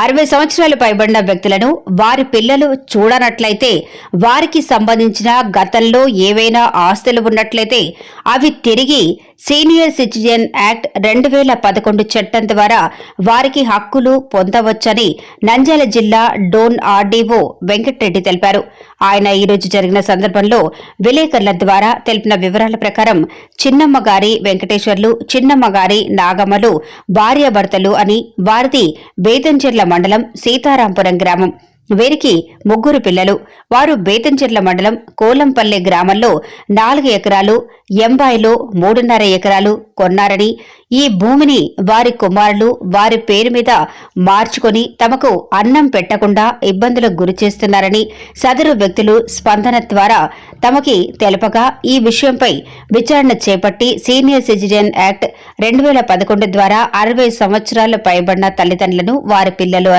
అరవై సంవత్సరాలు పైబడిన వ్యక్తులను వారి పిల్లలు చూడనట్లయితే వారికి సంబంధించిన గతంలో ఏవైనా ఆస్తులు ఉన్నట్లయితే అవి తిరిగి సీనియర్ సిటిజన్ యాక్ట్ రెండు వేల పదకొండు చట్టం ద్వారా వారికి హక్కులు పొందవచ్చని నంద్యాల జిల్లా డోన్ ఆర్డీఓ వెంకటరెడ్డి తెలిపారు. ఆయన ఈరోజు జరిగిన సందర్భంలో విలేకరుల ద్వారా తెలిపిన వివరాల ప్రకారం చిన్నమ్మగారి వెంకటేశ్వర్లు చిన్నమ్మగారి నాగమ్మలు భార్యాభర్తలు అని వారిది బేతంచెర్ల మండలం సీతారాంపురం గ్రామం. వీరికి ముగ్గురు పిల్లలు. వారు బేతంచెర్ల మండలం కోలంపల్లె గ్రామంలో నాలుగు ఎకరాలు ఎంబాయిలో మూడున్నర ఎకరాలు కొన్నారని ఈ భూమిని వారి కుమారులు వారి పేరు మీద మార్చుకొని తమకు అన్నం పెట్టకుండా ఇబ్బందులకు గురి చేస్తున్నారని సదరు వ్యక్తులు స్పందన ద్వారా తమకి తెలపగా ఈ విషయంపై విచారణ చేపట్టి సీనియర్ సిటిజన్ యాక్ట్ రెండు వేల పదకొండు ద్వారా అరవై సంవత్సరాలు పైబడిన తల్లిదండ్రులను వారి పిల్లలు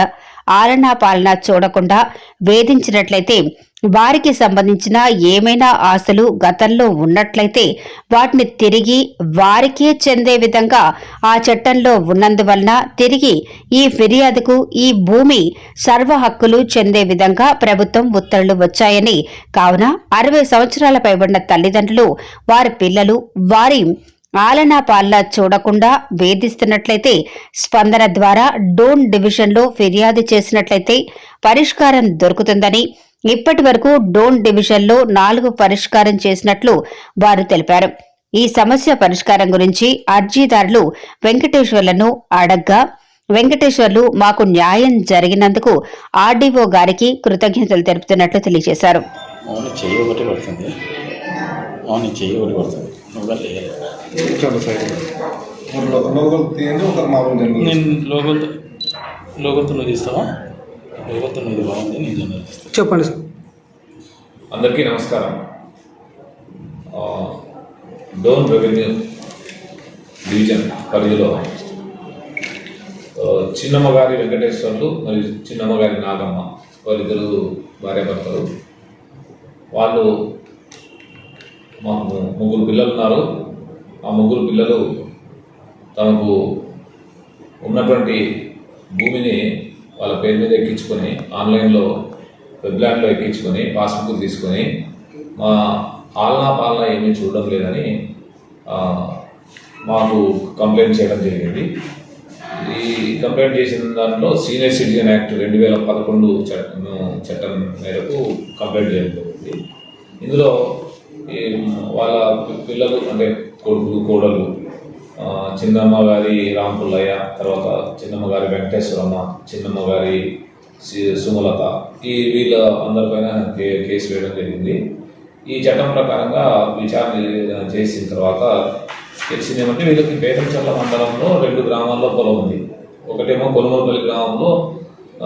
ఆలనా పాలన చూడకుండా వేధించినట్లయితే వారికి సంబంధించిన ఏమైనా ఆశలు గతంలో ఉన్నట్లయితే వాటిని తిరిగి వారికే చెందే విధంగా ఆ చట్టంలో ఉన్నందువలన తిరిగి ఈ ఫిర్యాదుకు ఈ భూమి సర్వ హక్కులు చెందే విధంగా ప్రభుత్వం ఉత్తర్వులు వచ్చాయని కావున అరవై సంవత్సరాల పైబడిన తల్లిదండ్రులు వారి పిల్లలు వారి ఆలనా పాలన చూడకుండా వేధిస్తున్నట్లయితే స్పందన ద్వారా డోన్ డివిజన్లో ఫిర్యాదు చేసినట్లయితే పరిష్కారం దొరుకుతుందని ఇప్పటి వరకు డోన్ డివిజన్లో నాలుగు పరిష్కారం చేసినట్లు వారు తెలిపారు. ఈ సమస్య పరిష్కారం గురించి అర్జీదారులు వెంకటేశ్వర్లను అడగ్గా వెంకటేశ్వర్లు మాకు న్యాయం జరిగినందుకు ఆర్డీఓ గారికి కృతజ్ఞతలు తెలుపుతున్నట్లు తెలియజేశారు. అవును చెయ్యి ఒకటి పడుతుంది నువ్వు చూడండి సార్ తీయండి మామూలు నేను నువ్వు తీస్తావా? నువ్వు బాగుంది నేను జనరల్ చెప్పండి సార్. అందరికీ నమస్కారం. ఆ, డోన్ రెవెన్యూ డివిజన్ పరిధిలో చిన్నమ్మగారి వెంకటేశ్వర్లు మరియు చిన్నమ్మగారి నాగమ్మ వాళ్ళిద్దరు భార్యాభర్తలు. వాళ్ళు మాకు ముగ్గురు పిల్లలు ఉన్నారు. ఆ ముగ్గురు పిల్లలు తమకు ఉన్నటువంటి భూమిని వాళ్ళ పేరు మీద ఎక్కించుకొని ఆన్లైన్లో వెబ్లాండ్లో ఎక్కించుకొని పాస్బుక్ తీసుకొని మా ఆలనా పాలన ఏమీ చూడడం లేదని మాకు కంప్లైంట్ చేయడం జరిగింది. ఈ కంప్లైంట్ చేసిన దాంట్లో సీనియర్ సిటిజన్ యాక్ట్ రెండు వేల పదకొండు చట్టం చట్టం మేరకు కంప్లైంట్ చేయడం జరిగింది. ఇందులో వాళ్ళ పిల్లలు అంటే కొడుకులు కోడలు చిన్నమ్మ గారి రాంపుల్లయ్య తర్వాత చిన్నమ్మ గారి వెంకటేశ్వరమ్మ చిన్నమ్మ గారి సి- సుమలత ఈ వీళ్ళ అందరిపైన కే- కేసు వేయడం జరిగింది. ఈ చట్టం ప్రకారంగా విచారణ చేసిన తర్వాత తెలిసింది ఏమంటే వీళ్ళకి బేతంచర్ల మండలంలో రెండు గ్రామాల్లో పొలం ఉంది. ఒకటేమో కొనుమలపల్లి గ్రామంలో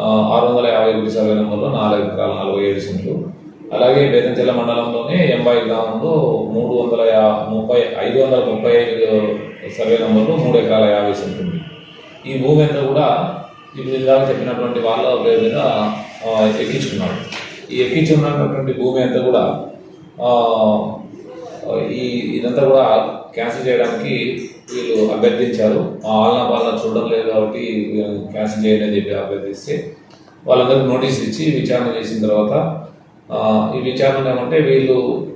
ఆరు వందల యాభై ఒకటి సర్వే నెంబర్లో నాలుగు ఎకరాల నలభై ఏడు సెంట్లు అలాగే బేతంచెల్ల మండలంలోనే ఎంబాయి గ్రామంలో మూడు వందల యా ముప్పై ఐదు వందల ముప్పై ఐదు సర్వే నెంబర్లో మూడు ఎకరాల యాభై ఉంటుంది ఈ భూమి అంతా కూడా ఇప్పుడు ఇందాక చెప్పినటువంటి వాళ్ళ పేరు మీద ఎక్కించుకున్నాడు. ఈ ఎక్కించుకున్నటువంటి భూమి అంతా కూడా ఈ ఇదంతా కూడా క్యాన్సిల్ చేయడానికి వీళ్ళు అభ్యర్థించారు. మా ఆలన పాలన చూడడం లేదు కాబట్టి క్యాన్సిల్ చేయండి అని చెప్పి అభ్యర్థిస్తే వాళ్ళందరికీ నోటీస్ ఇచ్చి విచారణ చేసిన తర్వాత ఈ విచారణ ఏమంటే వీళ్ళు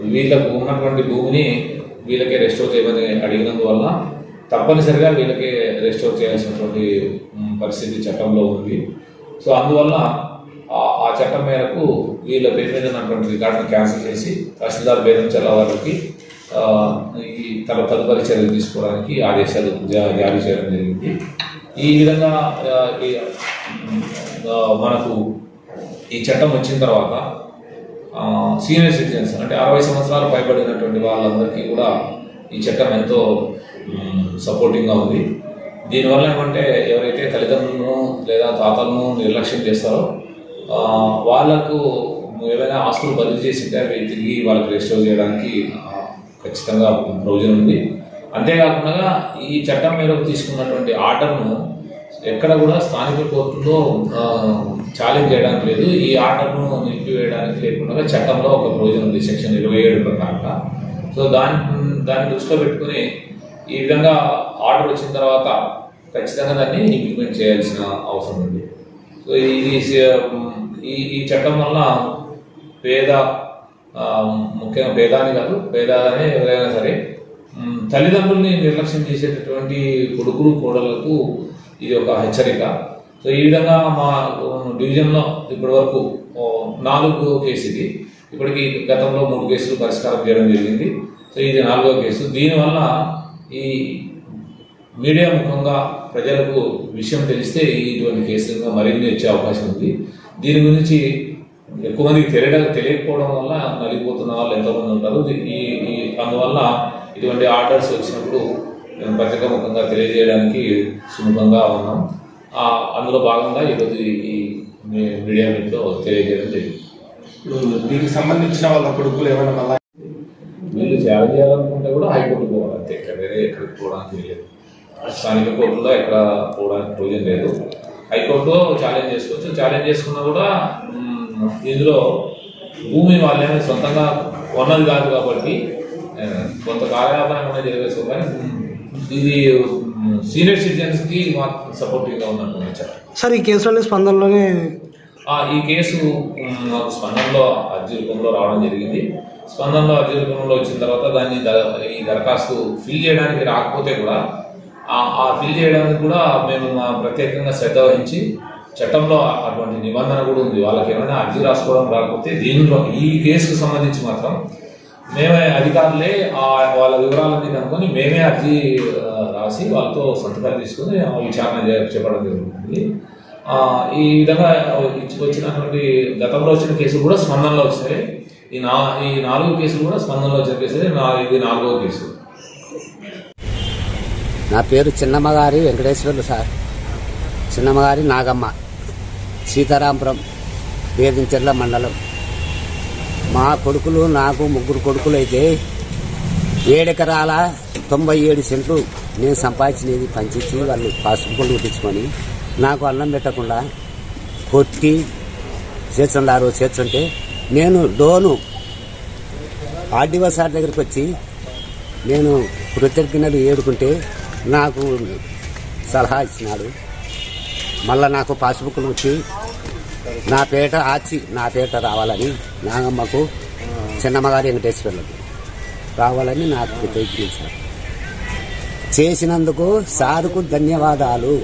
వీళ్ళకు ఉన్నటువంటి భూమిని వీళ్ళకే రెస్టోర్ చేయమని అడిగినందువల్ల తప్పనిసరిగా వీళ్ళకే రెస్టోర్ చేయాల్సినటువంటి పరిస్థితి చట్టంలో ఉంది. సో అందువల్ల ఆ- చట్టం మేరకు వీళ్ళ పేరు మీద ఉన్నటువంటి రికార్డును క్యాన్సిల్ చేసి తహసీల్దార్ బేదంచల్ల వారికి ఈ తన తదుపరి చర్యలు తీసుకోవడానికి ఆదేశాలు జారీ చేయడం జరిగింది. ఈ విధంగా మనకు ఈ చట్టం వచ్చిన తర్వాత సీనియర్ సిటిజన్స్ అంటే అరవై సంవత్సరాలు పైబడినటువంటి వాళ్ళందరికీ కూడా ఈ చట్టం ఎంతో సపోర్టింగ్గా ఉంది. దీనివల్ల ఏమంటే ఎవరైతే తల్లిదండ్రులను లేదా తాతలను నిర్లక్ష్యం చేస్తారో వాళ్ళకు ఏవైనా ఆస్తులు బదిలీ చేసింటే అవి తిరిగి వాళ్ళకి రిజిస్టర్ చేయడానికి ఖచ్చితంగా ప్రయోజనం ఉంది. అంతేకాకుండా ఈ చట్టం మేరకు తీసుకున్నటువంటి ఆర్డర్ను ఎక్కడ కూడా స్థానిక కోర్టులో ఛాలెంజ్ చేయడానికి లేదు. ఈ ఆర్డర్ను నిలిపివేయడానికి లేకుండా చట్టంలో ఒక ప్రొవిజన్ ఉంది సెక్షన్ ఇరవై ఏడు ప్రకారంగా. సో దాని దాన్ని దృష్టిలో పెట్టుకుని ఈ విధంగా ఆర్డర్ వచ్చిన తర్వాత ఖచ్చితంగా దాన్ని ఇంప్లిమెంట్ చేయాల్సిన అవసరం ఉంది. సో ఇది ఈ ఈ చట్టం వల్ల పేద ముఖ్యంగా పేద అని కాదు పేద అని ఎవరైనా సరే తల్లిదండ్రుల్ని నిర్లక్ష్యం చేసేటటువంటి కొడుకులు కోడళ్ళకు ఇది ఒక హెచ్చరిక. సో ఈ విధంగా మా డివిజన్లో ఇప్పటి వరకు నాలుగు కేసు ఇది ఇప్పటికి గతంలో మూడు కేసులు పరిష్కారం చేయడం జరిగింది. సో ఇది నాలుగో కేసు. దీనివల్ల ఈ మీడియా ముఖంగా ప్రజలకు విషయం తెలిస్తే ఇటువంటి కేసులుగా మరిన్ని వచ్చే అవకాశం ఉంది. దీని గురించి ఎక్కువ మందికి తెలియడం తెలియకపోవడం వల్ల నలిగిపోతున్న వాళ్ళు ఎంతోమంది ఉంటారు. ఈ ఈ అందువల్ల ఇటువంటి ఆర్డర్స్ వచ్చినప్పుడు మేము పత్రికా ముఖంగా తెలియజేయడానికి సుముఖంగా ఉన్నాం. ఆ, అందులో భాగంగా ఈరోజు ఈ మీడియా మీట్లో తెలియజేయడం జరిగింది. ఇప్పుడు దీనికి సంబంధించిన వాళ్ళ కొడుకులు ఏమైనా మళ్ళా వీళ్ళు ఛాలెంజ్ చేయాలనుకుంటే కూడా హైకోర్టు పోవాలి అంతే. ఇక్కడ వేరే ఎక్కడికి పోవడానికి లేదు స్థానిక కోర్టులో ఎక్కడ పోవడానికి ప్రయోజనం లేదు. హైకోర్టు ఛాలెంజ్ చేసుకోవచ్చు. ఛాలెంజ్ చేసుకున్నా కూడా ఇందులో భూమి వాళ్ళేమో సొంతంగా కొన్నది కాదు కాబట్టి కొంత జరగచ్చు కానీ ఇది సీనియర్ సిటిజన్స్కి మాకు సపోర్టివ్గా ఉన్నట్టు చట్టం సార్ ఈ కేసులోని స్పందనలోనే ఈ కేసు మాకు స్పందనలో అర్జీ రూపంలో రావడం జరిగింది. స్పందనలో అర్జీ రూపంలో వచ్చిన తర్వాత దాన్ని ఈ దరఖాస్తు ఫిల్ చేయడానికి రాకపోతే కూడా ఆ- ఫిల్ చేయడానికి కూడా మేము ప్రత్యేకంగా శ్రద్ధ వహించి చట్టంలో అటువంటి నిబంధన కూడా ఉంది. వాళ్ళకి ఏమైనా అర్జీ రాసుకోవడం రాకపోతే దీనిలో ఈ కేసుకు సంబంధించి మాత్రం మేమే అధికారులే వాళ్ళ వివరాలన్నీ కనుక్కొని మేమే అర్జీ రాసి వాళ్ళతో సంతకాలు తీసుకుని విచారణ చే- జరుగుతుంది. ఈ విధంగా వచ్చినటువంటి గతంలో వచ్చిన కేసులు కూడా స్పందనలో వచ్చాయి. ఈ నా ఈ నాలుగు కేసులు కూడా స్పందనలో వచ్చిన కేసులు. నా ఇది నాలుగో కేసు. నా పేరు చిన్నమ్మగారి వెంకటేశ్వర్లు సార్. చిన్నమ్మగారి నాగమ్మ. సీతారాంపురం వేదించెర్ల మండలం. మా కొడుకులు నాకు ముగ్గురు కొడుకులు అయితే ఏడెకరాల తొంభై ఏడు సెంట్లు నేను సంపాదించినది పంచించి వాళ్ళు పాసుపుకులు కుట్టించుకొని నాకు అన్నం పెట్టకుండా కొట్టి చేర్చుండారు చేర్చుంటే నేను డోను ఆర్డీఓ సార్ దగ్గరికి వచ్చి నేను కృతజ్ఞతలు ఏడుకుంటే నాకు సలహా ఇచ్చినాడు. మళ్ళీ నాకు పాస్బుక్లు వచ్చి నా పేట ఆచి నా పేట రావాలని నాగమ్మకు చిన్నమ్మగారి వెంకటేశ్వర్లకు రావాలని నాకు ప్రయత్నించారు చేసినందుకు సారుకు ధన్యవాదాలు.